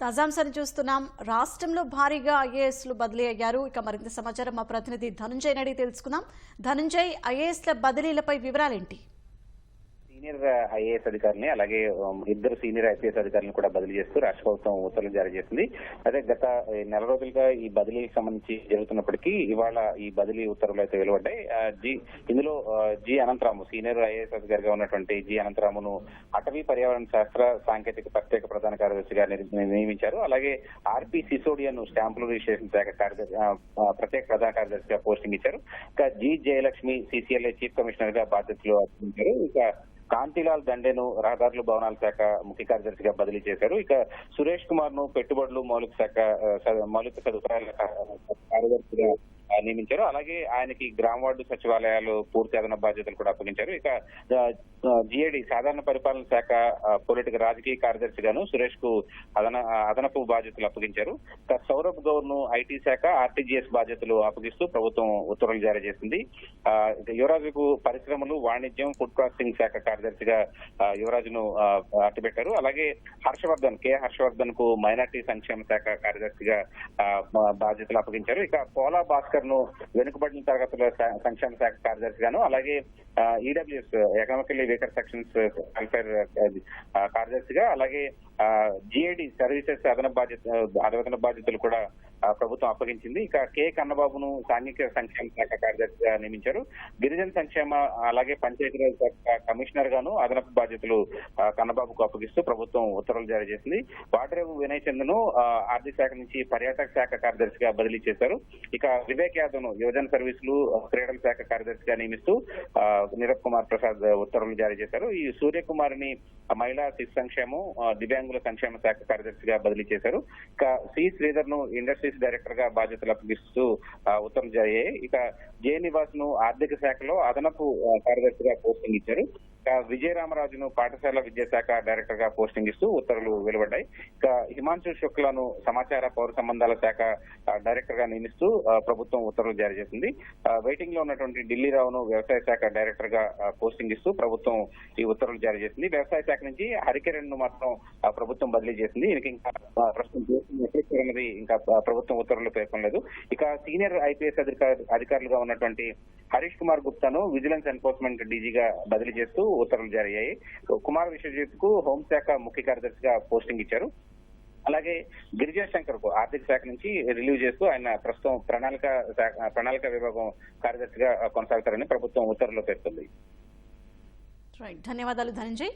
తాజాంశాన్ని చూస్తున్నాం. రాష్ట్రంలో భారీగా ఐఏఎస్లు బదిలీ అయ్యారు. ఇక మరింత సమాచారం మా ప్రతినిధి ధనంజయ్ నడి తెలుసుకుందాం. ధనంజయ్ ఐఏఎస్ల బదిలీలపై వివరాలేంటి? సీనియర్ ఐఏఎస్ అధికారిని అలాగే ఇద్దరు సీనియర్ ఐపీఎస్ అధికారులను కూడా బదిలీ చేస్తూ రాష్ట్ర ప్రభుత్వం ఉత్తర్వులు జారీ చేసింది. అదే గత నెల రోజులుగా ఈ బదిలీకి సంబంధించి జరుగుతున్నప్పటికీ ఇవాళ ఈ బదిలీ ఉత్తర్వులు అయితే వెలువడ్డాయి. జి ఇందులో జి అనంతరాము సీనియర్ ఐఏఎస్ అధికారిగా ఉన్నటువంటి జి అనంతరామును అటవీ పర్యావరణ శాస్త్ర సాంకేతిక ప్రత్యేక ప్రధాన కార్యదర్శిగా నియమించారు. అలాగే ఆర్పి సిసోడియన్ స్టాంపులు రిజిస్ట్రేషన్ శాఖ కార్యదర్శి ప్రత్యేక ప్రధాన కార్యదర్శిగా పోస్టింగ్ ఇచ్చారు. ఇక జి జయలక్ష్మి సిసిఎల్ఏ చీఫ్ కమిషనర్గా బాధ్యతలు ఇక కాంతిలాల్ దండేను రహదారులు భవనాల శాఖ ముఖ్య కార్యదర్శిగా బదిలీ చేశారు. ఇక సురేష్ కుమార్ను పెట్టుబడులు మౌలిక శాఖ మౌలిక సదుపాయాల కార్యదర్శిగా నియమించారు. అలాగే ఆయనకి గ్రామ వార్డు సచివాలయాలు పూర్తి అదన బాధ్యతలు కూడా అప్పగించారు. ఇక జిఏడి సాధారణ పరిపాలన శాఖ పొలిటికల్ రాజకీయ కార్యదర్శిగాను సురేష్కు అదన అదనపు బాధ్యతలు అప్పగించారు. ఇక సౌరభ్ గౌర్ను ఐటీ శాఖ ఆర్టీజీఎస్ బాధ్యతలు అప్పగిస్తూ ప్రభుత్వం ఉత్తర్వులు జారీ చేసింది. ఆ, యువరాజుకు పరిశ్రమలు వాణిజ్యం ఫుడ్ ప్రాసెసింగ్ శాఖ కార్యదర్శిగా యువరాజును ఆ, అట్టబెట్టారు అలాగే హర్షవర్ధన్ కె హర్షవర్ధన్కు మైనార్టీ సంక్షేమ శాఖ కార్యదర్శిగా ఆ, బాధ్యతలు అప్పగించారు. ఇక పోలా భాస్కర్ ను వెనుకబడిన తరగతుల సంక్షేమ శాఖ కార్యదర్శిగాను అలాగే EWS economically weaker sections welfare కార్యదర్శిగా అలాగే జిఏడి సర్వీసెస్ అదన బాధ్యత అదన బాధ్యతలు కూడా ప్రభుత్వం అప్పగించింది. ఇక కె కన్నబాబును సాంఘిక సంక్షేమ శాఖ కార్యదర్శిగా నియమించారు. గిరిజన సంక్షేమ అలాగే పంచాయతీరాజ్ శాఖ కమిషనర్ గాను అదనపు బాధ్యతలు కన్నబాబుకు అప్పగిస్తూ ప్రభుత్వం ఉత్తర్వులు జారీ చేసింది. వాటరేవు వినయ్ చంద్ను ఆ, ఆర్థిక శాఖ నుంచి పర్యాటక శాఖ కార్యదర్శిగా బదిలీ చేశారు. ఇక వివేక్ యాదవ్ను యువజన సర్వీసులు క్రీడల శాఖ కార్యదర్శిగా నియమిస్తూ నీరబ్ కుమార్ ప్రసాద్ ఉత్తర్వులు జారీ చేశారు. ఈ సూర్యకుమారిని మహిళా శిశు సంక్షేమం దివ్యాంగ దివ్యాంగుల సంక్షేమ శాఖ కార్యదర్శిగా బదిలీ చేశారు. ఇక సి శ్రీధర్ను ఇండస్ట్రీస్ డైరెక్టర్గా బాధ్యతలు అప్పగిస్తూ ఉత్తర్వులు జారీ అయ్యాయి. ఇక జే నివాస్ను ఆర్థిక శాఖలో అదనపు కార్యదర్శిగా పోస్టింగ్ ఇచ్చారు. విజయరామరాజును పాఠశాల విద్యాశాఖ డైరెక్టర్గా పోస్టింగ్ ఇస్తూ ఉత్తర్వులు వెలువడ్డాయి. ఇక హిమాంశు శుక్లను సమాచార పౌర సంబంధాల శాఖ డైరెక్టర్గా నియమిస్తూ ప్రభుత్వం ఉత్తర్వులు జారీ చేసింది. వెయిటింగ్లో ఉన్నటువంటి ఢిల్లీ రావును వ్యవసాయ శాఖ డైరెక్టర్గా పోస్టింగ్ ఇస్తూ ప్రభుత్వం ఈ ఉత్తర్వులు జారీ చేసింది. వ్యవసాయ శాఖ నుంచి హరికిరణ్ను మాత్రం ప్రభుత్వం బదిలీ చేసింది. ఈయనకి ఇంకా ప్రస్తుతం ఇంకా ప్రభుత్వం ఉత్తర్వులు పేర్కొనలేదు. ఇక సీనియర్ ఐపీఎస్ అధికారులుగా ఉన్నటువంటి హరీష్ కుమార్ గుప్తాను విజిలెన్స్ ఎన్ఫోర్స్మెంట్ డీజీగా బదిలీ చేస్తూ ఉత్తర్వులు జారీ అయ్యాయి కుమార్ విశ్వజిత్కు హోంశాఖ ముఖ్య కార్యదర్శిగా పోస్టింగ్ ఇచ్చారు. అలాగే గిరిజన శంకర్కు ఆర్థిక శాఖ నుంచి రిలీవ్ చేస్తూ ఆయన ప్రస్తుతం ప్రణాళిక శాఖ- ప్రణాళిక విభాగం కార్యదర్శిగా కొనసాగుతారని ప్రభుత్వం ఉత్తర్వులు పేర్కొంది. ధన్యవాదాలు ధనంజయ్.